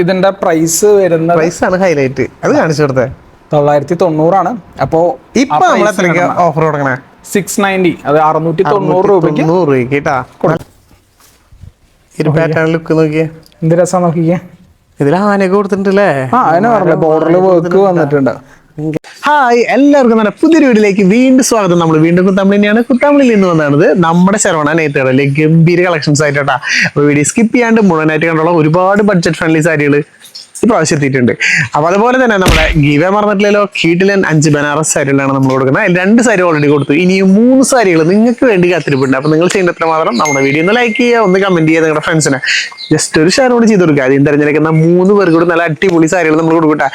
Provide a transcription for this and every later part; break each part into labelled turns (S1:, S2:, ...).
S1: ഇതിന്റെ പ്രൈസ് വരുന്ന
S2: പ്രൈസ് ആണ് ഹൈലൈറ്റ് അത് കാണിച്ചു കൊടുത്തേ.
S1: തൊള്ളായിരത്തി തൊണ്ണൂറാണ് അപ്പോ
S2: ഇപ്പൊ ഓഫർ കൊടുക്കണേ?
S1: സിക്സ് നയന്റി അത് അറുന്നൂറ്റി തൊണ്ണൂറ് രൂപയ്ക്ക്
S2: നൂറ് രൂപയ്ക്ക് കേട്ടാ. ഒരു പാറ്റേൺ ലുക്ക് നോക്കിയേ.
S1: എന്ത് രസം നോക്കിക്കേ
S2: ഇതിൽ ആനയൊക്കെ കൊടുത്തിട്ടുണ്ടല്ലേ
S1: ആ അതിനെ പറഞ്ഞില്ല ബോർഡറിൽ വർക്ക് വന്നിട്ടുണ്ട്.
S2: ഹായ് എല്ലാവർക്കും നല്ല പുതിയൊരു വീഡിയോയിലേക്ക് വീണ്ടും സ്വാഗതം. നമ്മൾ വീണ്ടും കുത്താമ്പിളിനെയാണ് കുത്താമ്പളിയിൽ നിന്ന് വന്നത് നമ്മുടെ ശരവണ നെയ്ത്തുകളിലെ ഗംഭീര കളക്ഷൻസ് ആയിട്ടാ. വീഡിയോ സ്കിപ്പ് ചെയ്യാണ്ട് മുഴുവനായിട്ട് കണ്ടുള്ള ഒരുപാട് ബഡ്ജറ്റ് ഫ്രണ്ട്ലി സാരികൾ ഇപ്രാവശ്യം എത്തിയിട്ടുണ്ട്. അപ്പൊ അതുപോലെ തന്നെ നമ്മുടെ ഗീവ മറന്നിട്ടില്ലല്ലോ. കീട്ടിലൻ അഞ്ച് ബനാറസ് സാരികളാണ് നമ്മൾ കൊടുക്കുന്നത്. രണ്ട് സാരി ഓൾറെഡി കൊടുത്തു. ഇനിയും മൂന്ന് സാരികൾ നിങ്ങൾക്ക് വേണ്ടി കാത്തിരിപ്പുണ്ട്. അപ്പൊ നിങ്ങൾ ചെയ്യേണ്ട എത്ര മാത്രം നമ്മുടെ വീഡിയോ ഒന്ന് ലൈക്ക് ചെയ്യുക ഒന്ന് കമന്റ് ചെയ്യുക നിങ്ങളുടെ ഫ്രണ്ട്സിനെ ജസ്റ്റ് ഒരു ഷെയർ കൂടി ചെയ്ത് കൊടുക്കുക. ആദ്യം തിരഞ്ഞെടുക്കുന്ന മൂന്ന് പേർക്ക് കൂടി നല്ല അടിപൊളി സാരികൾ നമ്മൾ കൊടുക്കട്ടെ.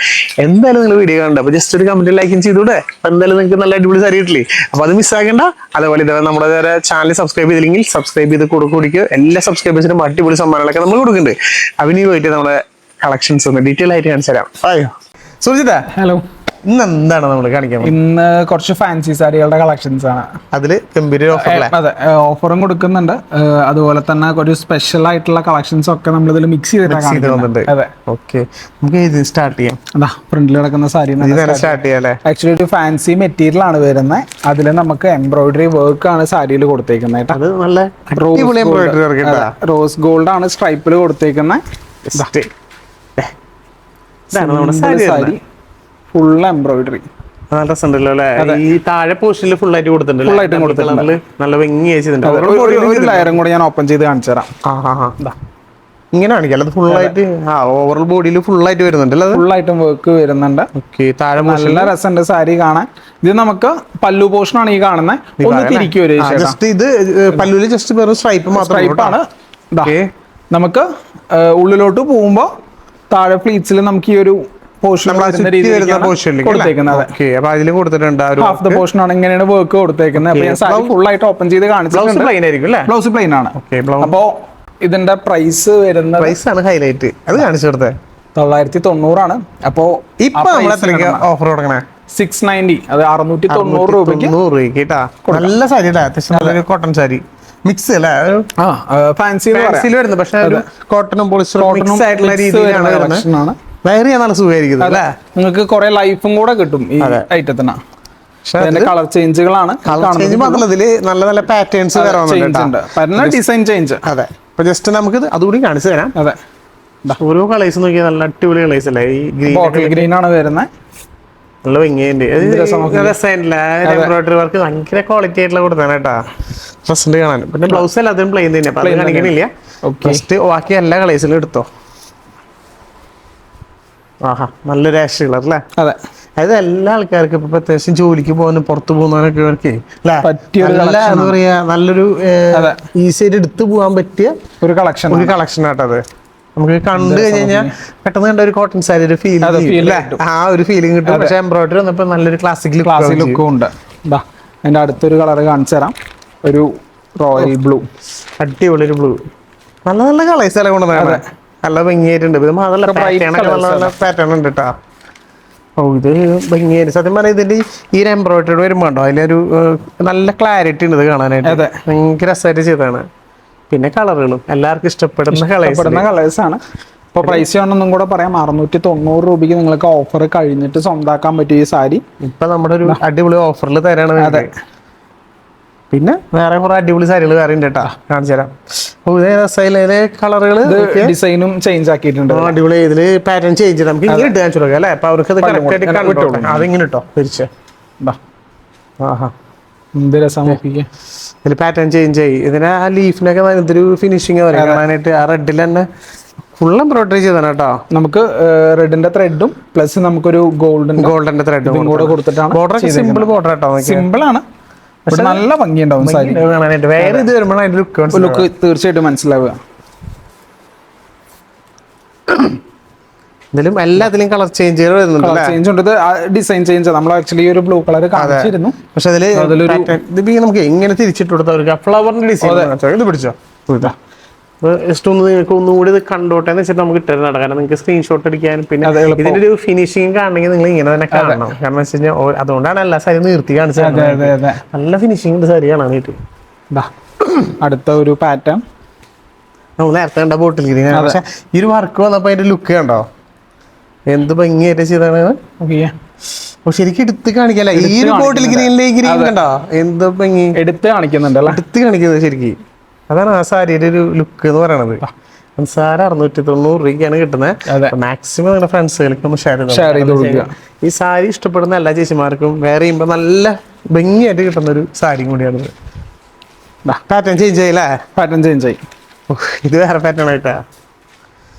S2: എന്തായാലും നിങ്ങൾ വീഡിയോ കണ്ടു? അപ്പൊ ജസ്റ്റ് ഒരു കമന്റ് ലൈക്കും ചെയ്തൂടെ അപ്പൊ എന്തായാലും നിങ്ങൾക്ക് നല്ല അടിപൊളി സാരി കിട്ടില്ലേ? അപ്പൊ അത് മിസ്സാക്കണ്ട അതുപോലെ ഇതേ നമ്മുടെ ചാനൽ സബ്സ്ക്രൈബ് ചെയ്തില്ലെങ്കിൽ സബ്സ്ക്രൈബ് ചെയ്ത് കൊടുക്കുക എല്ലാ സബ്സ്ക്രൈബേഴ്സിനും അടിപൊളി സമ്മാനങ്ങളൊക്കെ നമ്മൾ കൊടുക്കുന്നുണ്ട്. അവന് പോയിട്ട് നമ്മുടെ കളക്ഷൻസ് ഒന്ന് ഡീറ്റെയിൽ ആയിട്ട് കാണിച്ചു തരാം. അയ്യോ. സുജിത
S1: ഹലോ
S2: ഇന്ന് എന്താണ് നമ്മൾ കാണിക്കാൻ പോകുന്നത്?
S1: ഇന്ന് കുറച്ച് ഫാൻസി സാരികളുടെ കളക്ഷൻസ് ആണ്.
S2: അതിൽ ഗംഭീര ഓഫർ
S1: അതെ. ഓഫറും കൊടുക്കുന്നുണ്ട്. അതുപോലെ തന്നെ ഒരു സ്പെഷ്യൽ ആയിട്ടുള്ള കളക്ഷൻസ് ഒക്കെ നമ്മൾ ഇതിൽ മിക്സ്
S2: ചെയ്ത് വന്നിട്ടുണ്ട്
S1: ചെയ്തിട്ടാണ് അതെ.
S2: ഓക്കെ നമുക്ക് ഇത് സ്റ്റാർട്ട് ചെയ്യാം.
S1: അതാ ഫ്രണ്ടിൽ കിടക്കുന്ന സാരി
S2: സ്റ്റാർട്ട് ചെയ്യാം.
S1: ആക്ച്വലി ഒരു ഫാൻസി മെറ്റീരിയൽ ആണ് വരുന്നത് അതിൽ നമുക്ക് എംബ്രോയിഡറി വർക്ക് ആണ് സാരിയിൽ കൊടുത്തേക്കുന്നത്
S2: അത് നല്ല
S1: റോസ് ഗോൾഡ് ആണ് സ്ട്രൈപ്പിൽ കൊടുത്തേക്കുന്നത്
S2: Just. ദേ. ഇതാണ് നമ്മുടെ സാരി.
S1: Full embroidery.
S2: നല്ല രസമുണ്ടല്ലോ അല്ലേ? ഈ താഴെ പോർഷനിൽ ഫുൾ ആയിട്ട് കൊടുത്തിട്ടുണ്ട്
S1: ആയിട്ടും കൊടുത്തിട്ടുണ്ട്.
S2: നല്ല ഭംഗി
S1: ഒരു ലെയറും കൂടെ ഞാൻ ഓപ്പൺ ചെയ്ത് കാണിച്ചു തരാം.
S2: ആ ആ ആ ദാ. ഇങ്ങനെ കാണിക്കാം. അത് ഫുൾ ആയിട്ട് ആ ഓവറോൾ ബോഡിയിൽ ഫുൾ ആയിട്ട് വരുന്നുണ്ട് അല്ലേ
S1: ഫുൾ ആയിട്ടും വർക്ക് വരുന്നുണ്ട്.
S2: ഓക്കെ താഴെ
S1: നല്ല രസമുണ്ട് സാരി കാണാൻ. ഇത് നമുക്ക് പല്ലു പോർഷൻ ആണ് ഈ കാണുന്നത്. ഒന്ന് തിരിക്കും
S2: ജസ്റ്റ് ഇത് പല്ലുവിൽ ജസ്റ്റ് വെറും സ്ട്രൈപ്പ് മാത്രം സ്ട്രൈപ്പാണ്.
S1: നമുക്ക് ഉള്ളിലോട്ട് പോകുമ്പോ താഴെ ഫ്ലീറ്റ്സിൽ നമുക്ക് ഈ ഒരു
S2: അപ്പൊ കൊടുത്തിട്ടുണ്ട്
S1: ഹാഫ് ദ പോർഷൻ ആണ് ഇങ്ങനെയാണ് വർക്ക് കൊടുത്തേക്കുന്നത്. ഫുൾ ആയിട്ട് ഓപ്പൺ ചെയ്ത് കാണിച്ചിട്ടുണ്ട്.
S2: പ്ലെയിൻ ആയിരിക്കും
S1: ബ്ലൗസ് പ്ലെയിൻ ആണ്. അപ്പോ ഇതിന്റെ പ്രൈസ് വരുന്ന
S2: പ്രൈസ് ആണ് ഹൈലൈറ്റ് അത് കാണിച്ചു കൊടുത്തേ.
S1: തൊള്ളായിരത്തി തൊണ്ണൂറാണ് അപ്പോ
S2: ഇപ്പൊ ഓഫർ കൊടുക്കണേ?
S1: സിക്സ് നയന്റി അത് അറുന്നൂറ്റി തൊണ്ണൂറ് രൂപയ്ക്ക്
S2: നല്ല സാരി അത്യാവശ്യം കോട്ടൺ സാരി. മിക്സ് അല്ലേ?
S1: ഫാൻസി
S2: ഫാൻസിയിൽ വരുന്നത്. പക്ഷെ ഒരു കോട്ടണും പോളിസ്റ്ററും മിക്സ് ആയിട്ടുള്ള രീതിയിലാണ് വരുന്നത്. വെയർ ചെയ്യാൻ നല്ല സുഖമായിരിക്കുന്നത് അല്ലേ?
S1: നിങ്ങൾക്ക് കുറെ ലൈഫും കൂടെ കിട്ടും ഈ ഐറ്റത്തിന് കളർ ചേഞ്ചുകളാണ്
S2: ചേഞ്ച് മാത്രമല്ല ഇതിൽ നല്ല നല്ല പാറ്റേൺസ് വന്നിട്ടുണ്ട്
S1: ഡിസൈൻ ചേഞ്ച്
S2: അതെ. അപ്പൊ ജസ്റ്റ് നമുക്ക് അതുകൂടി കാണിച്ചു തരാം.
S1: അതെ.
S2: ഓരോ കളേഴ്സ് നോക്കിയാൽ നല്ല അടിപൊളി കളേഴ്സ് അല്ലേ? ഈ ഗ്രീൻ
S1: ഗ്രീൻ ആണ് വരുന്നത്.
S2: നല്ല ഭംഗിയുണ്ട്. എംബ്രോയിഡറി വർക്ക് ഭയങ്കര ക്വാളിറ്റി ആയിട്ടുള്ള കൊടുത്താണ് കേട്ടാ. ഡ്രസ്സിന്റെ കാണാൻ. പിന്നെ ബ്ലൗസ് അല്ല അതും പ്ലെയിൻ തന്നെ. അത് കാണിക്കണില്ല. ജസ്റ്റ് ബാക്കി എല്ലാ കളേഴ്സിലും എടുത്തോ? ആഹാ നല്ലൊരു ആഷ് കളർ അല്ലേ?
S1: അതെ.
S2: അതായത് എല്ലാ ആൾക്കാർക്കും ഇപ്പൊ അത്യാവശ്യം ജോലിക്ക് പോകാനും പുറത്തു
S1: പോകുന്നവരൊക്കെ
S2: നല്ല എന്താ പറയാ നല്ലൊരു. ഈസി ആയിട്ട് എടുത്തു പോകാൻ പറ്റിയ
S1: ഒരു കളക്ഷൻ
S2: ഒരു കളക്ഷൻ ആട്ടത് നമുക്ക് കണ്ടു കഴിഞ്ഞ് കഴിഞ്ഞാൽ പെട്ടെന്ന് കണ്ട ഒരു കോട്ടൺ സാരി ഒരു ഫീൽ. ആ ഒരു ഫീലിംഗ് കിട്ടും. പക്ഷെ എംബ്രോയിഡറി വന്നപ്പോ നല്ലൊരു ക്ലാസിക്
S1: ക്ലാസിക് ലുക്കും ഉണ്ട്. അതിന്റെ അടുത്തൊരു കളർ കാണിച്ചു തരാം. ഒരു റോയൽ ബ്ലൂ
S2: അടിപൊളി ഒരു ബ്ലൂ നല്ല നല്ല കളേഴ്സ് എല്ലാം കൊണ്ടുവന്നാണ് നല്ല ഭംഗിയായിട്ടുണ്ട്. ഇത് മാത്രമല്ല നല്ല നല്ല പാറ്റേൺ ഉണ്ട് കേട്ടോ ഓ ഇത് ഭംഗിയായിട്ട്. സത്യം പറഞ്ഞാൽ ഇതിന്റെ ഈ ഒരു എംബ്രോയിഡറി വരുമ്പോണ്ടോ അതിലൊരു നല്ല ക്ലാരിറ്റി ഉണ്ട് ഇത് കാണാനായിട്ട്. ഭയങ്കര രസമായിട്ട് ചെയ്തതാണ്. പിന്നെ കളറുകളും എല്ലാവർക്കും ഇഷ്ടപ്പെടുന്ന കളേഴ്സ്
S1: കളേഴ്സ് ആണ്. ഇപ്പൊ പ്രൈസ് ഒന്നും കൂടെ പറയാം. അറുന്നൂറ്റി തൊണ്ണൂറ് രൂപയ്ക്ക് നിങ്ങൾക്ക് ഓഫർ കഴിഞ്ഞിട്ട് സ്വന്തമാക്കാൻ പറ്റും ഈ സാരി.
S2: ഇപ്പൊ നമ്മുടെ ഒരു അടിപൊളി ഓഫറിൽ തരാണ്
S1: അതെ.
S2: പിന്നെ വേറെ കുറെ അടിപൊളി സാരികൾ വേറെ ഉണ്ട് കേട്ടാ. കാണിച്ചു തരാം. രസയിലെ കളറുകൾ
S1: ഡിസൈനും ചേഞ്ച് ആക്കിയിട്ടുണ്ട്.
S2: അടിപൊളി. ഇതിൽ പാറ്റേൺ ചേഞ്ച് നമുക്ക് ഇങ്ങനെ ഇട്ട് കാണിച്ചു കൊടുക്കാം അല്ലേ? അപ്പൊ അവർക്ക് അത് കറക്റ്റ് ആയിട്ട്. അതിങ്ങനെ ഇട്ടോ. തിരിച്ച്. ആഹാ.
S1: എന്ത് രസം
S2: ഇതിൽ പാറ്റേൺ ചേഞ്ച് ആയി. ഇതിന് ആ ലീഫിനൊക്കെ ഇതൊരു ഫിനിഷിങ് പറയും കാണാനായിട്ട് ആ റെഡിൽ തന്നെ ഫുൾ എംബ്രോയിഡറി ചെയ്താണ് കേട്ടോ
S1: നമുക്ക് റെഡിന്റെ ത്രെഡും പ്ലസ് നമുക്കൊരു ഗോൾഡൻ
S2: ഗോൾഡന്റെ ത്രെഡും
S1: കൂടെ കൊടുത്തിട്ടാണ്
S2: ബോർഡർ സിമ്പിൾ ബോർഡർ കേട്ടോ.
S1: സിമ്പിൾ ആണ്. പക്ഷെ നല്ല ഭംഗിയുണ്ടാവും സാരി.
S2: വേറെ ഇത് വരുമ്പോഴാണ് അതിന്റെ ലുക്ക്
S1: ലുക്ക് തീർച്ചയായിട്ടും മനസ്സിലാവുക.
S2: ഇതിലും എല്ലാത്തിലും കളർ ചേഞ്ചുകൾ വരുന്നുണ്ട്
S1: ചേഞ്ച് ഉണ്ട്. ഡിസൈൻ ചേഞ്ച് നമ്മൾ ആക്ച്വലി ഒരു ബ്ലൂ കളർ കാണിച്ചിരുന്നു.
S2: പക്ഷെ pattern- ഇതിപ്പോ നമുക്ക് എങ്ങനെ തിരിച്ചിട്ട് കൊടുത്തവർക്ക് ഫ്ലവറിന്റെ ഡിസൈൻ ഇത് പിടിച്ചോ. ജസ്റ്റ് ഒന്ന് നിങ്ങൾക്ക് ഒന്നുകൂടി ഇത് കണ്ടോട്ടെ എന്ന് വെച്ചിട്ട് നമുക്ക് ഇട്ടിരുന്നതാണ്. കാരണം നിങ്ങൾക്ക് സ്ക്രീൻഷോട്ട് അടിക്കാനും പിന്നെ ഇതിന്റെ ഒരു ഫിനിഷിംഗ് കാണണമെങ്കിൽ നിങ്ങൾ ഇങ്ങനെ തന്നെ കാണണം. കാരണം വെച്ച് കഴിഞ്ഞാൽ അതുകൊണ്ടാണ് എല്ലാ സാരി നിർത്തി കാണിച്ചത്. നല്ല ഫിനിഷിംഗ് സാരി കാണാനായിട്ട്.
S1: അടുത്ത ഒരു പാറ്റേൺ
S2: നമ്മൾ നേരത്തെ കണ്ട ബോട്ടിൽ പക്ഷെ ഈ ഒരു വർക്ക് വന്നപ്പോ അതിന്റെ ലുക്ക് കണ്ടോ? എന്ത് ഭംഗിയായിട്ട് ചെയ്താണ് ശരിക്കും എടുത്ത് കാണിക്കല്ല? ഈ ഒരു ബോട്ടിൽ ഗ്രീൻ കണ്ടോ? എന്ത് ഭംഗി.
S1: എടുത്ത് കാണിക്കുന്നുണ്ട്
S2: എടുത്ത് കാണിക്കുന്നത് ശരിക്കും. അതാണ് ആ സാരിയുടെ ഒരു ലുക്ക് എന്ന് പറയണത്. സാര അറുന്നൂറ്റി തൊണ്ണൂറ് രൂപയ്ക്കാണ് കിട്ടുന്നത്. മാക്സിമം നിങ്ങളുടെ ഫ്രണ്ട്സുകൾക്ക് ഒന്ന് ഷെയർ ചെയ്ത്
S1: ഷെയർ ചെയ്ത് കൊടുക്കുക.
S2: ഈ സാരി ഇഷ്ടപ്പെടുന്ന എല്ലാ ചേച്ചിമാർക്കും വേറെ ചെയ്യുമ്പോൾ നല്ല ഭംഗിയായിട്ട് കിട്ടുന്ന ഒരു സാരി കൂടിയാണിത് പാറ്റേൺ ചേഞ്ച് ചെയ്യല്ലേ
S1: പാറ്റേൺ ചേഞ്ച് ആയി.
S2: ഇത് വേറെ പാറ്റേൺ ആയിട്ടാ.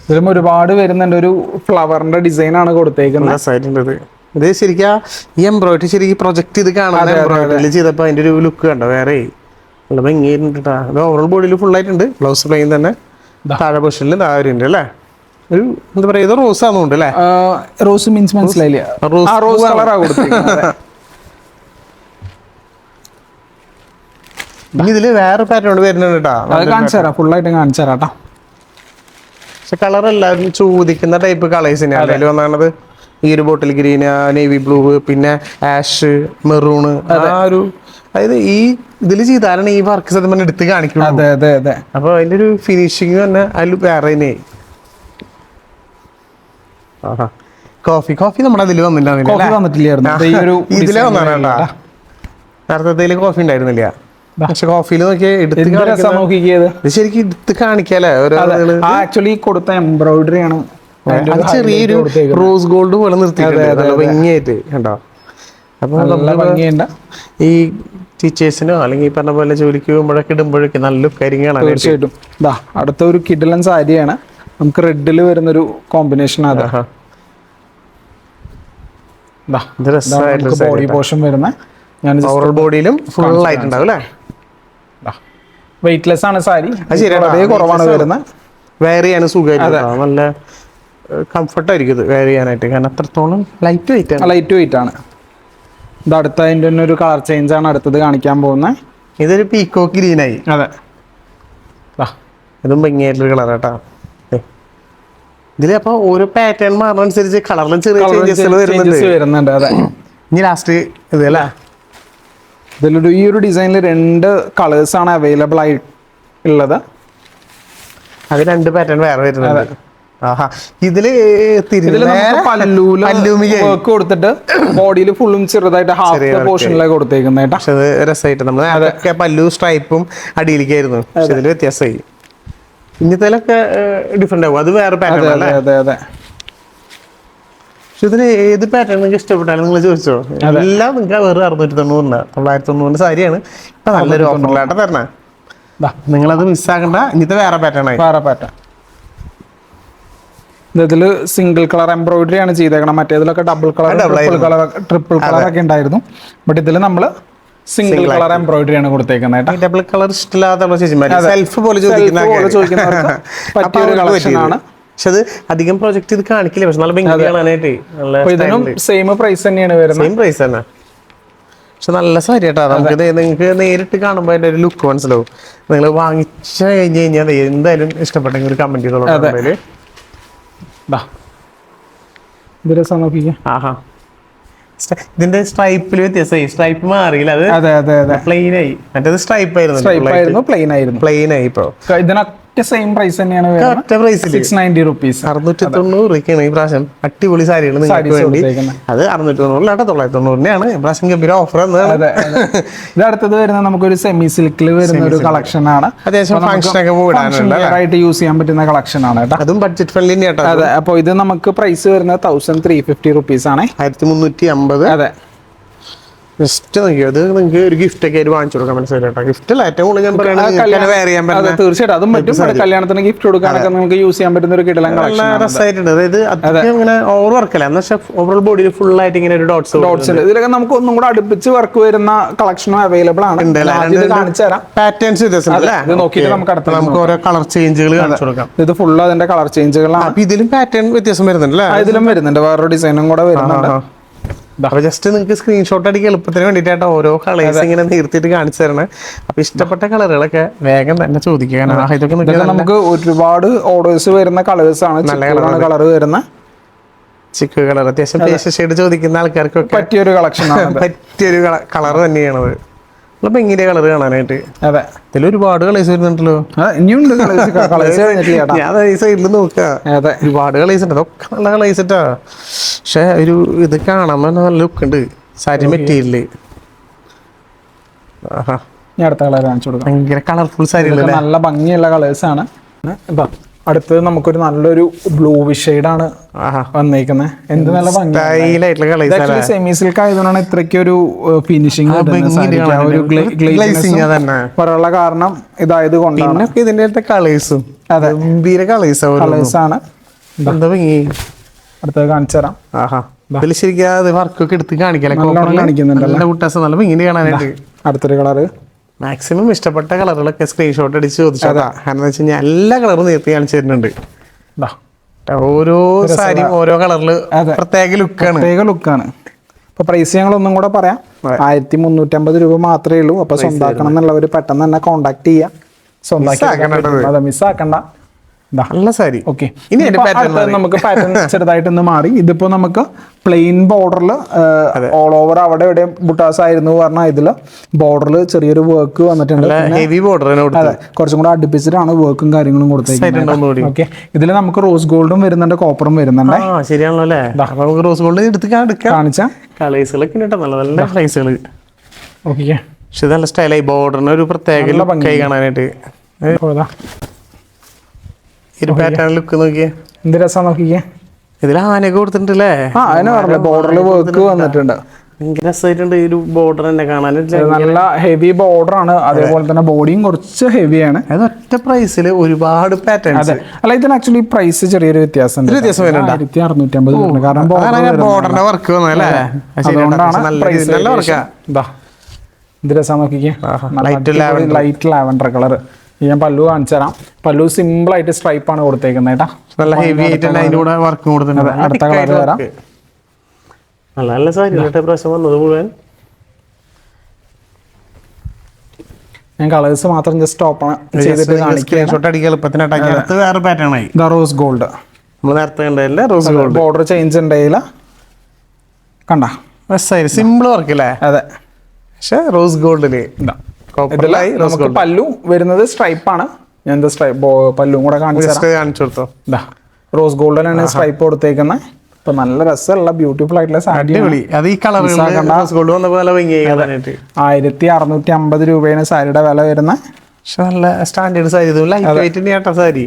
S1: ഇതിലും ഒരുപാട് വരുന്നുണ്ട്. ഒരു ഫ്ലവറിന്റെ ഡിസൈൻ ആണ് കൊടുത്തേക്കുന്നത്.
S2: ഇത്. ശരിക്കാ ഈ എംബ്രോയിഡറി ശരിക്കും പ്രൊജക്ട് ചെയ്ത് കാണാൻ എംബ്രോയിഡറി ചെയ്തപ്പോൾ അതിന്റെ ഒരു ലുക്ക് കണ്ടോ? വേറെ. നല്ല ഭംഗിയായിട്ടുണ്ട് അത് ഓവറോൾ ബോഡിയിൽ ഫുൾ ആയിട്ടുണ്ട്. ബ്ലൗസ് പ്ലെയിൻ തന്നെ. താഴെ പൊസിഷനിൽ താഴെ ഉണ്ട് അല്ലേ? ഒരു എന്താ പറയാ ഇത് റോസ് ആണെന്നുണ്ട് അല്ലേ?
S1: റോസ് മീൻസ് മനസ്സിലായില്ല.
S2: റോസ്
S1: റോസ് കളറാ കൊടുത്തേക്കുന്നത്.
S2: ഇതിൽ വേറെ പാറ്റേൺ വരുന്നുണ്ട് കേട്ടോ
S1: അത് കാണിച്ചു തരാം. ഫുൾ ആയിട്ട് കാണിച്ചു തരാം കേട്ടോ
S2: പക്ഷെ കളർ എല്ലാവരും ചോദിക്കുന്ന ടൈപ്പ് കളേഴ്സ് തന്നെയാണ് അതിൽ വന്നത് ഈ ഒരു ബോട്ടിൽ ഗ്രീൻ നേവി ബ്ലൂ പിന്നെ ആഷ് മെറൂണ് ആ ഒരു അതായത് ഈ ഇതിൽ ചെയ്താലാണ് ഈ വർക്ക് സത്യം പറഞ്ഞാൽ എടുത്ത് കാണിക്കുന്നത്
S1: അതെ അതെ അതെ.
S2: അപ്പൊ അതിന്റെ ഒരു ഫിനിഷിങ് തന്നെ അതിൽ വേറെ തന്നെയായി ആഹാ. കോഫി കോഫി നമ്മുടെ അതിൽ വന്നില്ല ഇതിലെ വന്നാണ്. നേരത്തെ കോഫി ഉണ്ടായിരുന്നില്ല. പക്ഷെ കോഫിയിൽ
S1: നോക്കിയത്
S2: ശരിക്കും എടുത്ത് കാണിക്കാല്ലേ.
S1: ആക്ച്വലി കൊടുത്ത എംബ്രോയിഡറി ആണ്.
S2: ചെറിയൊരു റോസ് ഗോൾഡ് പോലെ നിർത്തിയിട്ടുണ്ട്. ഭംഗിയായിട്ട് കണ്ടോ? അപ്പൊ ഈ ടീച്ചേഴ്സിനോ അല്ലെങ്കിൽ പറഞ്ഞ പോലെ ജോലിക്ക് പോകുമ്പോഴൊക്കെ ഇടുമ്പോഴൊക്കെ നല്ല കരിങ്ങാണ്
S1: തീർച്ചയായിട്ടും. ഇതാ അടുത്ത ഒരു കിഡിലൻ സാരിയാണ് നമുക്ക് റെഡിൽ വരുന്നൊരു കോമ്പിനേഷൻ അത്. ബോഡി പോർഷൻ വരുന്ന. ഞാൻ
S2: ബോഡിയിലും ഫുൾ ആയിട്ടുണ്ടാവും അല്ലേ?
S1: വെയിറ്റ്ലെസ് ആണ് സാരി.
S2: അത് ശരിയാണ്.
S1: കുറവാണ്. വരുന്നത്.
S2: വെയർ ചെയ്യാൻ സുഖമായിട്ട് നല്ല കംഫർട്ട് ആയിരിക്കും ഇത് വെയർ ചെയ്യാനായിട്ട്. കാരണം അത്രത്തോളം ലൈറ്റ് വെയിറ്റ് ആണ്.
S1: ലൈറ്റ് വെയിറ്റ് ആണ്. ഇത് അടുത്ത അതിന്റെ തന്നെ ഒരു കളർ ചേഞ്ച് ആണ് അടുത്തത് കാണിക്കാൻ പോകുന്നത്.
S2: ഇതൊരു പീക്കോ ഗ്രീൻ ആയി.
S1: അതെ.
S2: ഇതും ഭംഗിയായിട്ടുള്ള കളർ കേട്ടോ ഇതിൽ അപ്പൊ ഓരോ പാറ്റേൺ മാറുന്നതനുസരിച്ച് കളറിലും ചെറിയ ചേഞ്ചസ് വരുന്നുണ്ട്.
S1: അതെ.
S2: ഇനി ലാസ്റ്റ് ഇത് അല്ലേ?
S1: ഇതിലൊരു ഈ ഒരു ഡിസൈനിൽ രണ്ട് കളേഴ്സ് ആണ് അവൈലബിൾ ആയി ഉള്ളത്.
S2: അത് രണ്ട് പാറ്റേൺ വേറെ വരുന്നത്
S1: ഇതിൽ വർക്ക് കൊടുത്തിട്ട് ബോഡിയിൽ ഫുള്ളും ചെറുതായിട്ട് ഹാഫ്. പോർഷനിലേക്ക് കൊടുത്തേക്കുന്നത് കേട്ടോ.
S2: പക്ഷെ അത് രസമായിട്ട് നമ്മൾ അതൊക്കെ പല്ലു സ്ട്രൈപ്പും അടിയിലേക്കായിരുന്നു. പക്ഷെ ഇതിൽ വ്യത്യാസമായി. ഇന്നത്തേലൊക്കെ ഡിഫറെന്റ് ആവും. അത് വേറെ പാറ്റേൺ
S1: അതെ അതെ അതെ.
S2: പക്ഷെ ഇതിന് ഏത് പാറ്റേൺ നിങ്ങൾക്ക് ഇഷ്ടപ്പെട്ടാലും നിങ്ങൾ ചോദിച്ചോ. എല്ലാം നിങ്ങൾക്ക് വെറും അറുന്നൂറ്റി തൊണ്ണൂറിന് തൊള്ളായിരത്തി തൊണ്ണൂറിന് സാരിയാണ്. ഇപ്പൊ നല്ലൊരു ഓഫറിലാണ് തരണേ. നിങ്ങളത് മിസ്സാക്കണ്ട ഇനിത്തെ വേറെ പാറ്റേൺ ആയി.
S1: വേറെ പാറ്റേൺ ഇതിൽ സിംഗിൾ കളർ എംബ്രോയിഡറി ആണ് ചെയ്തേക്കണം. മറ്റേതിലൊക്കെ double colour
S2: double
S1: triple colour triple colour ഒക്കെ ഉണ്ടായിരുന്നു. ബട്ട് ഇതിൽ നമ്മൾ സിംഗിൾ കളർ എംബ്രോയിഡറി ആണ് കൊടുത്തേക്കുന്നത്
S2: ഡബിൾ കളർ ഇഷ്ടമില്ലാത്ത സെൽഫ് പോലെ ചോദിക്കുന്ന
S1: പോലെ ചോദിക്കുന്നവർക്ക് പറ്റിയ ഒരു
S2: അവർക്ക്
S1: കളക്ഷൻ ആണ്.
S2: പക്ഷെ അത് അധികം പ്രൊജക്ട് ഇത് കാണിക്കില്ല. പക്ഷെ നല്ല ഭംഗി കാണാനായിട്ട്.
S1: ഇതിനും സെയിം പ്രൈസ് തന്നെയാണ് വരുന്നത്.
S2: സെയിം പ്രൈസ് തന്നെ. പക്ഷെ നല്ല സാരി കേട്ടോ നമുക്ക് നിങ്ങൾക്ക് നേരിട്ട് കാണുമ്പോൾ അതിന്റെ ഒരു ലുക്ക് മനസ്സിലാവും. നിങ്ങൾ വാങ്ങിച്ചു കഴിഞ്ഞ് കഴിഞ്ഞാൽ എന്തായാലും ഇഷ്ടപ്പെട്ടെങ്കിൽ ഒരു കമന്റ് ചെയ്തോളൂ
S1: നോക്കിക്കേ.
S2: ആഹാ. ഇതിന്റെ സ്ട്രൈപ്പിൽ വ്യത്യാസമായി. സ്ട്രൈപ്പ് മാറിയില്ല. അത്
S1: അതെ അതെ അതെ.
S2: പ്ലെയിൻ ആയി. മറ്റേത് സ്ട്രൈപ്പ്
S1: സ്ട്രൈപ്പ്
S2: ആയിരുന്നു
S1: ആയിരുന്നു പ്ലെയിൻ ആയിരുന്നു.
S2: പ്ലെയിൻ ആയി ഇപ്പൊ.
S1: ഇതിനൊക്കെ സെയിം പ്രൈസ് തന്നെയാണ്
S2: ഒറ്റ പ്രൈസിൽ
S1: സിക്സ് നയന്റി റുപ്പീസ്
S2: അറുന്നൂറ്റി തൊണ്ണൂറ് രൂപയ്ക്കാണ് ഈ പ്രാവശ്യം അടിപൊളി സാരിയാണ് നിങ്ങൾക്ക് വേണ്ടി. അത് അറുന്നൂറ്റി അല്ല തൊള്ളായിരത്തി തൊണ്ണൂറിനാണ് ഈ പ്രാവശ്യം ഗംഭീര ഓഫർ
S1: അതെ. ഇത് അടുത്തത് വരുന്ന നമുക്കൊരു സെമി സിൽക്കിൽ വരുന്ന ഒരു കളക്ഷൻ ആണ്.
S2: അത്യാവശ്യം ഫംഗ്ഷൻ ഒക്കെ
S1: ആയിട്ട് യൂസ് ചെയ്യാൻ പറ്റുന്ന കളക്ഷൻ ആണ് കേട്ടോ.
S2: അതും ബഡ്ജറ്റ് ഫ്രണ്ട്ലി
S1: അതെ. അപ്പൊ ഇത് നമുക്ക് പ്രൈസ് വരുന്നത് തൗസൻഡ് ത്രീ ഫിഫ്റ്റി റുപ്പീസ് ആണ്.
S2: ആയിരത്തി മുന്നൂറ്റി അമ്പത്
S1: അതെ.
S2: നോക്കിയോ അത് നിങ്ങൾക്ക് ഒരു ഗിഫ്റ്റ് ഒക്കെ ആയിട്ട് വാങ്ങിച്ചു കൊടുക്കാൻ മനസ്സിലായി കേട്ടോ. ഗിഫ്റ്റ് ഏറ്റവും കൂടുതൽ ഞാൻ പറയുന്നത്
S1: തീർച്ചയായിട്ടും. അതും പറ്റും കല്യാണത്തിന് ഗിഫ്റ്റ് കൊടുക്കാനൊക്കെ നമുക്ക് യൂസ് ചെയ്യാൻ പറ്റുന്ന ഒരു കിടലം
S2: രസമായിട്ടുണ്ട് അതായത് അധികം ഇങ്ങനെ ഓവർ വർക്കല്ല എന്ന് വെച്ചാൽ ഓവറോൾ ബോഡിയിൽ ഫുൾ ആയിട്ട് ഇങ്ങനെ ഒരു ഡോട്ട്സ്
S1: ഡോട്ട്സ് ഉണ്ട്. ഇതിലൊക്കെ നമുക്ക് ഒന്നും കൂടെ അടുപ്പിച്ച് വർക്ക് വരുന്ന കളക്ഷനും അവൈലബിൾ ആണ്. കാണിച്ചു തരാം.
S2: പാറ്റേൺസ് വ്യത്യാസം
S1: നോക്കിയിട്ട് നമുക്ക് അടുത്ത
S2: നമുക്ക് ഓരോ കളർ ചേഞ്ചുകൾ കാണിച്ചു കൊടുക്കാം.
S1: ഇത് ഫുൾ അതിന്റെ കളർ ചേഞ്ചുകളാണ്
S2: ഇതിലും പാറ്റേൺ വ്യത്യാസം വരുന്നുണ്ട് അല്ലേ?
S1: ഇതിലും വരുന്നുണ്ട്. വേറൊരു ഡിസൈനും കൂടെ വരുന്നുണ്ട്.
S2: അപ്പൊ ജസ്റ്റ് നിങ്ങൾക്ക് സ്ക്രീൻഷോട്ട് അടിക്കാൻ എളുപ്പത്തിന് വേണ്ടിയിട്ടാണ് ഓരോ കളേഴ്സ് ഇങ്ങനെ നിർത്തിയിട്ട് കാണിച്ചു തരണേ. അപ്പൊ ഇഷ്ടപ്പെട്ട കളറുകളൊക്കെ വേഗം തന്നെ ചോദിക്കുക. ഇതൊക്കെ
S1: നമുക്ക് ഒരുപാട് ഓർഡേഴ്സ് വരുന്ന കളേഴ്സ് ആണ്. നല്ല കളർ വരുന്ന
S2: ചിക്ക് കളർ അത്യാവശ്യം ഷെയ്ഡ് ചോദിക്കുന്ന ആൾക്കാർക്കൊക്കെ
S1: പറ്റിയൊരു കളക്ഷൻ.
S2: പറ്റിയൊരു കളർ തന്നെയാണ് അപ്പൊ എങ്ങനെയാ കളർ കാണാനായിട്ട്.
S1: അതെ.
S2: ഇതിൽ ഒരുപാട് കളേഴ്സ് വരുന്നുണ്ടല്ലോ.
S1: ഇനിയുണ്ട്
S2: ഞാൻ ഈ സൈഡിൽ നോക്കുക
S1: അതെ.
S2: ഒരുപാട് കളേഴ്സ് ഉണ്ട്. അതൊക്കെ നല്ല കളേഴ്സ് ഇട്ടാ. പക്ഷെ ഒരു ഇത് കാണാൻ നല്ല ലുക്ക് ഉണ്ട്. സാരി മെറ്റീരിയൽ. ആഹാ.
S1: ഞാൻ അടുത്ത കളർ കാണിച്ചു കൊടുക്കാം.
S2: ഭയങ്കര കളർഫുൾ സാരി
S1: നല്ല ഭംഗിയുള്ള കളേഴ്സ് ആണ്. അടുത്തത് നമുക്കൊരു നല്ലൊരു ബ്ലൂ ആണ് വന്നേക്കുന്നത്. എന്ത് നല്ല ഭംഗി സെമി സിൽക്ക് ആയതുകൊണ്ടാണ് ഇത്രയ്ക്ക് ഒരു ഫിനിഷിംഗ് ഒരു. പറയാനുള്ള കാരണം ഇതായത് കൊണ്ടാണ്.
S2: പിന്നെ ഇതിന്റെ കളേഴ്സും
S1: അതെ.
S2: ഗംഭീര കളേഴ്സ്
S1: കളേഴ്സ് ആണ്.
S2: എന്താ ഭംഗി?
S1: അടുത്തത് കാണിച്ചു തരാം.
S2: ആഹാ. ഇതിൽ ശരിക്കും അത് വർക്കൊക്കെ എടുത്ത് കാണിക്കല?
S1: നല്ലോണം കാണിക്കുന്നുണ്ടല്ലോ.
S2: നല്ല കുട്ടാസ് നല്ല ഇങ്ങനെ കാണാനായിട്ട്
S1: അടുത്തൊരു കളറ്.
S2: മാക്സിമം ഇഷ്ടപ്പെട്ട കളറുകളൊക്കെ സ്ക്രീൻഷോട്ട് അടിച്ച് ചോദിച്ചതാ കാരണം വെച്ച് കഴിഞ്ഞാൽ എല്ലാ കളറും നേരത്തെ കാണിച്ചു തരുന്നുണ്ട്. ഓരോ സാരി ഓരോ
S1: കളറിൽ
S2: പ്രത്യേക ലുക്കാണ്
S1: പ്രത്യേക ലുക്കാണ് അപ്പൊ പ്രൈസ് ഞങ്ങൾ ഒന്നും കൂടെ പറയാം. ആയിരത്തി മുന്നൂറ്റമ്പത് രൂപ മാത്രമേ ഉള്ളൂ. അപ്പൊ സ്വന്താക്കണം എന്നുള്ളവർ പെട്ടെന്ന് തന്നെ കോണ്ടാക്ട് ചെയ്യാം. സ്വന്തമാക്കി മിസ്സാക്കണ്ട
S2: നല്ല സാരി.
S1: ഓക്കെ.
S2: ഇനി
S1: നമുക്ക് പാറ്റേൺ ചെറുതായിട്ട് ഒന്ന് മാറി. ഇതിപ്പോ നമുക്ക് പ്ലെയിൻ ബോർഡറിൽ ഓൾ ഓവർ അവിടെ ഇവിടെ ബുട്ടാസ് ആയിരുന്നു പറഞ്ഞാൽ ഇതിൽ. ബോർഡറിൽ ചെറിയൊരു വർക്ക് വന്നിട്ടുണ്ട്.
S2: ഹെവി ബോർഡർ
S1: അതെ. കുറച്ചും കൂടെ അടുപ്പിച്ചിട്ടാണ് വർക്കും കാര്യങ്ങളും കൊടുത്തേക്കുന്നത്. ഓക്കെ. ഇതിൽ നമുക്ക് റോസ് ഗോൾഡും വരുന്നുണ്ട് കോപ്പറും വരുന്നുണ്ട്.
S2: ശരിയാണല്ലോ അല്ലേ? നമുക്ക് റോസ് ഗോൾഡ് എടുത്ത്
S1: കാണിച്ച?
S2: കളേഴ്സുകളൊക്കെ നല്ല നല്ല
S1: ഓക്കെ.
S2: പക്ഷെ നല്ല സ്റ്റൈലായി ബോർഡറിന് ഒരു പ്രത്യേക കൈ കാണാനായിട്ട്. ഒരു പാറ്റേൺ ലുക്ക് നോക്കിയേ.
S1: എന്ത് രസം നോക്കിക്കേ.
S2: ഇതിൽ ആനയൊക്കെ കൊടുത്തിട്ടുണ്ടല്ലേ
S1: ആ അതിനെ ബോർഡറിൽ വർക്ക് വന്നിട്ടുണ്ട്.
S2: ഭയങ്കര രസമായിട്ടുണ്ട് ഈ ഒരു ബോർഡർ തന്നെ
S1: നല്ല ഹെവി ബോർഡർ ആണ്. അതേപോലെ തന്നെ ബോഡിയും കുറച്ച് ഹെവിയാണ്
S2: അത് ഒറ്റ പ്രൈസിൽ ഒരുപാട്
S1: അതെ. അല്ല ഇതിന് ആക്ച്വലി പ്രൈസ് ചെറിയൊരു വ്യത്യാസം
S2: വ്യത്യാസം?
S1: ആയിരത്തി കാരണം
S2: ബോർഡറിന്റെ വർക്ക് വന്നല്ലേ
S1: അതുകൊണ്ടാണ്
S2: നല്ല വർക്കാ.
S1: ഇതാ. രസം നോക്കിക്കേ ലൈറ്റ് ലാവൻഡർ കളർ ഞാൻ പല്ലു കാണിച്ചു തരാം. പല്ലു സിമ്പിൾ ആയിട്ട് സ്ട്രൈപ്പ് ആണ് കൊടുത്തേക്കുന്നത് കേട്ടാ.
S2: നല്ല ഹെവി ആയിട്ട് തന്നെ അതിന്റെ കൂടെ വർക്കും കൊടുത്തിട്ടുണ്ട്
S1: അടുത്ത
S2: കളർ
S1: തരാം.
S2: നല്ല നല്ല സാരി കേട്ടോ പ്രാവശ്യം വന്നത് മുഴുവൻ?
S1: ഞാൻ കളേഴ്സ് മാത്രം ജസ്റ്റ് ഓപ്പൺ ചെയ്തിട്ട് കാണിക്കുക
S2: സ്ക്രീൻഷോട്ട് അടിക്കാൻ എളുപ്പത്തിനായിട്ട് അടുത്ത് വേറെ പാറ്റേൺ ആയി.
S1: ദ റോസ് ഗോൾഡ്
S2: നമ്മൾ നേരത്തെ കണ്ടതല്ലേ? റോസ് ഗോൾഡ്
S1: ബോർഡർ ചേഞ്ച് ഉണ്ടായില്ല കണ്ട?
S2: സിമ്പിൾ വർക്ക് അല്ലേ
S1: അതെ.
S2: പക്ഷെ റോസ് ഗോൾഡിൽ
S1: ഇതാ.
S2: Copper ഇതിൽ
S1: നമുക്ക് പല്ലു വരുന്നത് സ്ട്രൈപ്പ് ആണ്. ഞാൻ സ്ട്രൈപ്പ് പല്ലും കൂടെ കാണിച്ചു
S2: കൊടുത്തോ?
S1: റോസ് ഗോൾഡിലാണ് സ്ട്രൈപ്പ് കൊടുത്തേക്കുന്നത് ഇപ്പൊ നല്ല രസമുള്ള ബ്യൂട്ടിഫുൾ ആയിട്ടുള്ള സാരി
S2: അത് ഈ
S1: ആയിരത്തി അറുന്നൂറ്റി അമ്പത് രൂപയാണ് സാരിയുടെ വില വരുന്നത്
S2: പക്ഷെ നല്ല സ്റ്റാൻഡേർഡ് സാരി. ഇത് ലൈറ്റ് വെയിറ്റ് സാരി.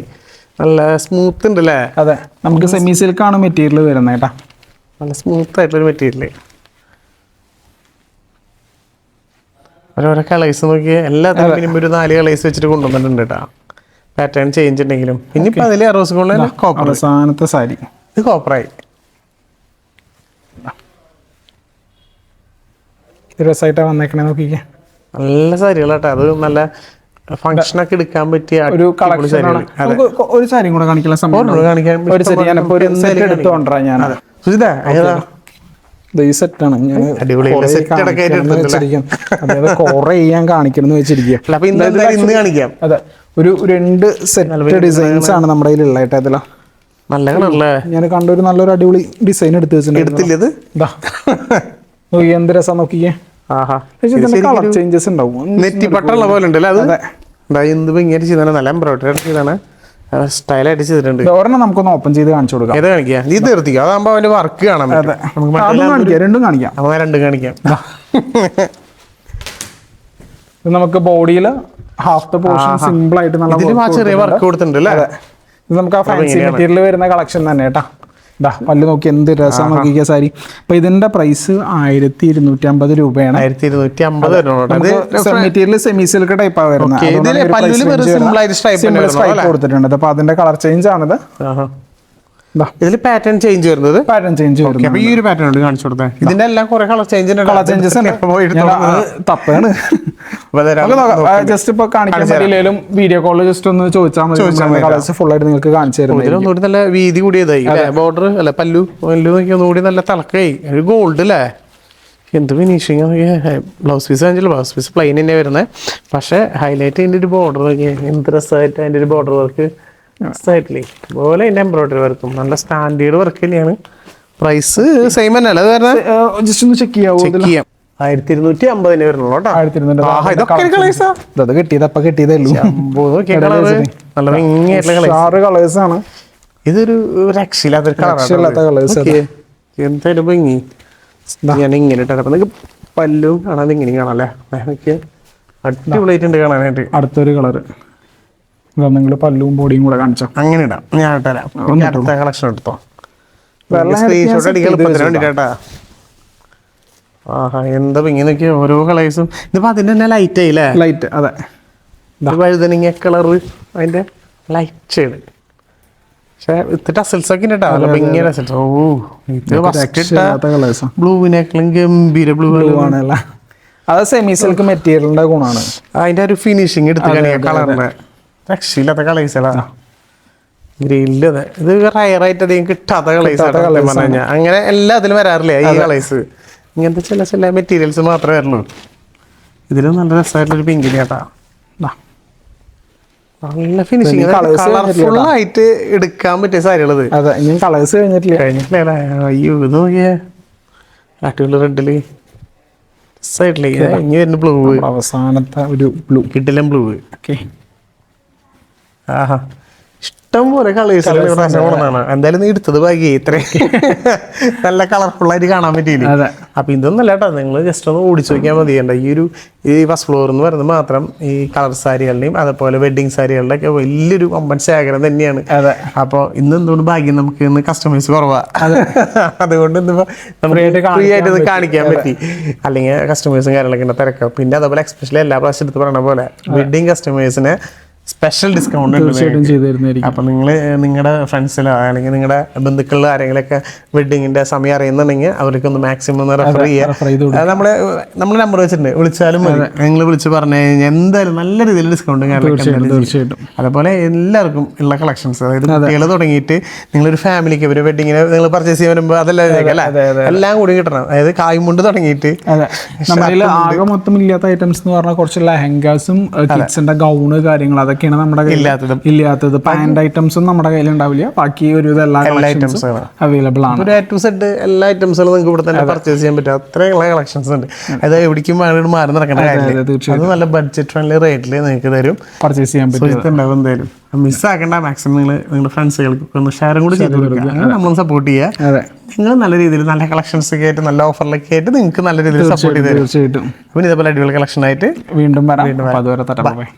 S2: നല്ല സ്മൂത്ത് ഉണ്ട് അല്ലേ
S1: അതെ. നമുക്ക് സെമി സിൽക്കാണ് ആണ് മെറ്റീരിയൽ വരുന്നത് കേട്ടാ.
S2: നല്ല സ്മൂത്ത് ആയിട്ടുള്ള മെറ്റീരിയൽ ഓരോരോ കളേഴ്സ് നോക്കി എല്ലാത്തിനും മിനിമം ഒരു നാല് കളേഴ്സ് വെച്ചിട്ട് കൊണ്ടുവന്നിട്ടുണ്ട് കേട്ടോ പാറ്റേൺ ചേഞ്ച് ഉണ്ടെങ്കിലും. ഇനിയിപ്പോൾ അതിൽ റോസ് ഗോൾഡ് കോപ്പർ
S1: അവസാനത്തെ സാരി.
S2: ഇത് കോപ്പറായി
S1: രസമായിട്ടാണ് വന്നേക്കണേ നോക്കിക്കേ.
S2: നല്ല സാരികളാട്ടോ. അത് നല്ല ഫംഗ്ഷൻ ഒക്കെ എടുക്കാൻ പറ്റിയ
S1: ഒരു ഒരു സാരിയും കൂടെ കാണിക്കാൻ സമയം
S2: കാണിക്കാൻ
S1: ഒരു സെറ്റ്. എടുത്തുകൊണ്ടാ ഞാൻ
S2: സുജിത
S1: ഈ സെറ്റാണ് ഞാൻ. അതായത് കുറെ കാണിക്കണം വെച്ചിരിക്കുക അതെ ഒരു രണ്ട് സെറ്റ് ഡിസൈൻസ് ആണ് നമ്മുടെ കയ്യിലുള്ള കേട്ടോ ഇതില.
S2: നല്ല കളറല്ലേ
S1: ഞാൻ കണ്ട ഒരു നല്ലൊരു അടിപൊളി ഡിസൈൻ എടുത്ത് വെച്ചിട്ടുണ്ട്. എന്ത് രസം പക്ഷേ കളർ ചേഞ്ചസ് ഉണ്ടാവും.
S2: നെറ്റിപ്പട്ടുള്ള പോലെ ഉണ്ടല്ലേ അത്?
S1: അതെ.
S2: എന്താ എന്ത് ഭംഗിയായിട്ട് ചെയ്താണ് നല്ല എംബ്രോയിഡറി ചെയ്താണ് സ്റ്റൈലായിട്ട് ചെയ്തിട്ടുണ്ട്.
S1: ഇത് ഒരെണ്ണം നമുക്കൊന്ന് ഓപ്പൺ ചെയ്ത് കാണിച്ചു കൊടുക്കാം.
S2: ഏതാ കാണിക്കാം? നീ നിർത്തിക്കോ? അതാകുമ്പോ അവന്റെ വർക്ക് കാണാൻ
S1: കാണിക്കാം രണ്ടും കാണിക്കാം.
S2: അപ്പൊ രണ്ടും കാണിക്കാം.
S1: നമുക്ക് ബോഡിയിൽ ഹാഫ് ദ പോർഷൻ സിമ്പിൾ ആയിട്ട് നല്ല
S2: ചെറിയ വർക്ക് കൊടുത്തിട്ടുണ്ട്. അല്ലേ?
S1: ഇത് നമുക്ക് ആ ഫാൻസി മെറ്റീരിയൽ വരുന്ന കളക്ഷൻ തന്നെ കേട്ടാ. ഇതാ പല്ല് നോക്കി എന്ത് രസം നോക്കിയ സാരി. അപ്പൊ ഇതിന്റെ പ്രൈസ് ആയിരത്തി ഇരുന്നൂറ്റി അമ്പത് രൂപയാണ്
S2: ആയിരത്തി ഇരുന്നൂറ്റി അമ്പത്
S1: മെറ്റീരിയൽ സെമി സിൽക്ക് ടൈപ്പാ വരുന്നത്? കൊടുത്തിട്ടുണ്ട്. അപ്പൊ അതിന്റെ കളർ ചേഞ്ച് ആണിത്.
S2: ആഹാ.
S1: ഇതാ
S2: ഇതിൽ പാറ്റേൺ ചേഞ്ച് വരുന്നത്.
S1: പാറ്റേൺ ചേഞ്ച്
S2: അപ്പൊ ഈ ഒരു പാറ്റേൺ കാണിച്ചു കൊടുത്തേ. ഇതിന്റെ എല്ലാം കുറെ കളർ ചേഞ്ച്
S1: കളർ ചേഞ്ചസ് തപ്പാണ് ജസ്റ്റ് ഇപ്പൊ കാണിക്കാൻ പറ്റില്ലെങ്കിലും വീഡിയോ കോളിൽ ജസ്റ്റ് ഒന്ന് ചോദിച്ചാൽ മതി. കളേഴ്സ് ഫുൾ ആയിട്ട് നിങ്ങൾക്ക് കാണിച്ചു തരുന്നത്
S2: നല്ല വീതി കൂടിയതായി. ബോർഡർ അല്ല? പല്ലു പല്ലു ഒന്നുകൂടി നല്ല തിളക്കായി. ഒരു ഗോൾഡ് അല്ലേ എന്ത് ഫിനിഷിങ് ബ്ലൗസ് പീസ് കാണിച്ചില്ല ബ്ലൗസ് പീസ് പ്ലെയിൻ തന്നെ വരുന്നത് പക്ഷെ ഹൈലൈറ്റ് അതിന്റെ ഒരു ബോർഡർ എന്ത് രസമായിട്ട് അതിന്റെ ഒരു ബോർഡർ വർക്ക് രസമായിട്ടില്ലേ അതുപോലെ അതിന്റെ എംബ്രോയിഡറി വർക്കും നല്ല സ്റ്റാൻഡേർഡ് വർക്ക് തന്നെയാണ്. പ്രൈസ് സെയിം തന്നെ അല്ല അത് കാരണം
S1: ജസ്റ്റ് ഒന്ന് ചെക്ക് ചെയ്യാം.
S2: ചെക്ക് ചെയ്യാം ആയിരത്തി ഇരുന്നൂറ്റി അമ്പതിന് വരുന്നുള്ളൂ കേട്ടോ
S1: ആയിരത്തി ഇരുന്നൂറ്റി
S2: കളേഴ്സാ?
S1: ഇത് കിട്ടിയത് അപ്പൊ കിട്ടിയതേ
S2: നല്ല ഭംഗിയായിട്ടുള്ള കളേഴ്സ്
S1: ആറ് കളേഴ്സ് ആണ്.
S2: ഇതൊരു
S1: രക്ഷയില്ലാത്ത
S2: കളറാണ് എന്തായാലും ഭംഗി. ഞാൻ ഇങ്ങനെ ഇട്ടേ അപ്പൊ നിങ്ങൾക്ക് പല്ലും കാണാതെ ഇങ്ങനെ കാണാം അല്ലേ? അടിപൊളിയായിട്ടുണ്ട് കാണാനായിട്ട്.
S1: അടുത്തൊരു കളറ് നിങ്ങൾ പല്ലും ബോഡിയും കൂടെ കാണിച്ചോ.
S2: അങ്ങനെ ഇടാം. ഞാൻ ഇട്ടരാം അടുത്ത കളക്ഷൻ എടുത്തോ. സ്ക്രീൻഷോട്ട്
S1: set
S2: അടിക്കാൻ
S1: ചെയ്ത്
S2: എളുപ്പത്തിന് വേണ്ടിട്ടാ ആഹാ എന്താ ഇങ്ങനെ ഓരോ കളേഴ്സും. ഇതിപ്പോ അതിന്റെ തന്നെ ലൈറ്റ് ആയില്ലേ
S1: ലൈറ്റ് അതെ.
S2: വഴുതനങ്ങ കളറ് അതിന്റെ ലൈറ്റ് ഷെയ്ഡ് പക്ഷെ ഇത്തിട്ട് അസൽസ് ഒക്കെ ഉണ്ട് കേട്ടോ. ഭംഗിയ ടസൽസ് ഓ ഇത് ഫസ്റ്റ് ബ്ലൂവിനേക്കാളും ഗംഭീര ബ്ലൂ
S1: ആണല്ല? അത് സെമി സിൽക്ക് മെറ്റീരിയലിന്റെ ഗുണമാണ്
S2: അതിന്റെ ഒരു ഫിനിഷിങ് എടുത്തിട്ടാണ് കളറിന്റെ രക്ഷയില്ലാത്ത കളേഴ്സലാ ഗ്രീനിൽ അതെ ഇത്. റയറായിട്ട് അധികം കിട്ടാത്ത കളേഴ്സ് പറഞ്ഞു കഴിഞ്ഞാൽ അങ്ങനെ എല്ലാത്തിലും വരാറില്ല ഈ കളേഴ്സ്? ഇങ്ങനത്തെ ചില ചില മെറ്റീരിയൽസ് മാത്രമേ വരുള്ളൂ. ഇതിലും നല്ല രസമായിട്ടുള്ളൊരു പിങ്കിന് കേട്ടാ. നല്ല ഫിനിഷിങ് കളർഫുൾ ആയിട്ട് എടുക്കാൻ പറ്റിയ സാരികളത്
S1: അതെ ഇനി കളേഴ്സ് കഴിഞ്ഞിട്ടില്ല.
S2: കഴിഞ്ഞിട്ടില്ല അയ്യോ ഇത് നോക്കിയേ. അടിപൊളി റെഡിൽ സൈഡിൽ ഇനി വരുന്ന ബ്ലൂ
S1: അവസാനത്തെ ഒരു ബ്ലൂ
S2: കിട്ടില്ല ബ്ലൂ
S1: ഓക്കെ
S2: ആഹാ. ഇഷ്ടം പോലെ കളേഴ്സ് എന്തായാലും നീ എടുത്തത് ഭാഗ്യ ഇത്രയും. നല്ല കളർഫുൾ ആയിട്ട് കാണാൻ പറ്റിയില്ല? അപ്പൊ ഇതൊന്നല്ല കേട്ടോ നിങ്ങൾ ജസ്റ്റ് ഒന്ന് ഓടിച്ചു നോക്കിയാൽ മതി. ഈ ഒരു ഈ ഫസ്റ്റ് ഫ്ലോർ എന്ന് പറയുന്നത് മാത്രം ഈ കളർ സാരികളുടെയും അതുപോലെ വെഡിങ് സാരികളുടെ ഒക്കെ വലിയൊരു വമ്പൻ ശേഖരം തന്നെയാണ്. അപ്പോൾ ഇന്ന് എന്തുകൊണ്ട് ഭാഗ്യം നമുക്ക് ഇന്ന് കസ്റ്റമേഴ്സ് കുറവാ? അതുകൊണ്ട് ഇന്നിപ്പോ നമുക്ക് ഫ്രീ ആയിട്ട് ഇത്
S1: കാണിക്കാൻ
S2: കാണിക്കാൻ പറ്റി. അല്ലെങ്കിൽ കസ്റ്റമേഴ്സും കാര്യങ്ങളൊക്കെ ഉണ്ട് തിരക്കാം. പിന്നെ അതുപോലെ എക്സ്പെഷ്യലി എല്ലാ പ്രാവശ്യം എടുത്ത് പറയുന്ന പോലെ വെഡിങ് കസ്റ്റമേഴ്സിന് സ്പെഷ്യൽ ഡിസ്കൗണ്ട്
S1: തീർച്ചയായിട്ടും ചെയ്തു തരുന്നതായിരിക്കും
S2: അപ്പൊ നിങ്ങൾ നിങ്ങളുടെ ഫ്രണ്ട്സിലോ അല്ലെങ്കിൽ നിങ്ങളുടെ ബന്ധുക്കളിലോ ആരെങ്കിലൊക്കെ വെഡിങ്ങിന്റെ സമയം അറിയുന്നുണ്ടെങ്കിൽ അവർക്കൊന്ന് മാക്സിമം ഒന്ന് റെഫർ ചെയ്യാം.
S1: refer ചെയ്ത്
S2: നമ്മളെ നമ്മുടെ നമ്പർ വെച്ചിട്ടുണ്ട്. വിളിച്ചാലും നിങ്ങൾ വിളിച്ച് പറഞ്ഞു കഴിഞ്ഞാൽ എന്തായാലും നല്ല രീതിയിൽ ഡിസ്കൗണ്ടും കാര്യങ്ങളൊക്കെ
S1: തീർച്ചയായിട്ടും
S2: അതുപോലെ എല്ലാവർക്കും ഉള്ള കളക്ഷൻസ് അതായത് കുട്ടികൾ തുടങ്ങിയിട്ട് നിങ്ങളൊരു ഫാമിലിക്ക് ഒരു വെഡിങ്ങിന് നിങ്ങൾ പർച്ചേസ് ചെയ്യാൻ വരുമ്പോൾ അതെല്ലാം. എല്ലാം കൂടി കിട്ടണം. അതായത് കായ്മുണ്ട് തുടങ്ങിയിട്ട്.
S1: നമ്മുടെ ആകെ മൊത്തം ഇല്ലാത്ത ഐറ്റംസ് എന്ന് പറഞ്ഞാൽ കുറച്ച് ലെഹങ്കാസും കിഡ്സിന്റെ ഗൗണ് കാര്യങ്ങൾ അതൊക്കെയാണ് നമ്മുടെ
S2: ഇല്ലാത്തത്.
S1: ഇല്ലാത്തത്. പാന്റ് ഐറ്റംസും നമ്മുടെ കയ്യിൽ ഉണ്ടാവില്ല ബാക്കി ഒരു എല്ലാ. അവൈലബിൾ ആണ്.
S2: ഒരു ടു സെറ്റ് എല്ലാ ഐറ്റംസുകളും നിങ്ങൾക്ക് ഇവിടെ തന്നെ പർച്ചേസ് ചെയ്യാൻ പറ്റും. അത്രയുള്ള കളക്ഷൻസ് ഉണ്ട്. അത് എവിടേക്കും മാറി മാറി നടക്കേണ്ട കാര്യമില്ല.
S1: അതെ,
S2: നല്ല ബഡ്ജറ്റ് ഫ്രണ്ട്ലി റേറ്റിൽ നിങ്ങൾക്ക് തരും.
S1: പർച്ചേസ് ചെയ്യാൻ പറ്റും.
S2: എന്തായാലും. മിസ്സാക്കേണ്ട മാക്സിമം നിങ്ങൾ നിങ്ങളുടെ ഫ്രണ്ട്സുകൾക്ക് ഒന്ന് ഷെയറും കൂടി ചെയ്ത് കൊടുക്കുക. നമ്മളും സപ്പോർട്ട് ചെയ്യുക.
S1: അതെ.
S2: നിങ്ങൾ നല്ല രീതിയിൽ നല്ല കളക്ഷൻസ് ഒക്കെ ആയിട്ട് നല്ല ഓഫറിലൊക്കെ ആയിട്ട് നിങ്ങൾക്ക് നല്ല രീതിയിൽ സപ്പോർട്ട് ചെയ്ത് തരും.
S1: തീർച്ചയായിട്ടും
S2: അപ്പം ഇതേപോലെ അടിപൊളി കളക്ഷൻ ആയിട്ട്
S1: വീണ്ടും വരാം. അപ്പൊ അതുവരെ തരാം ബൈ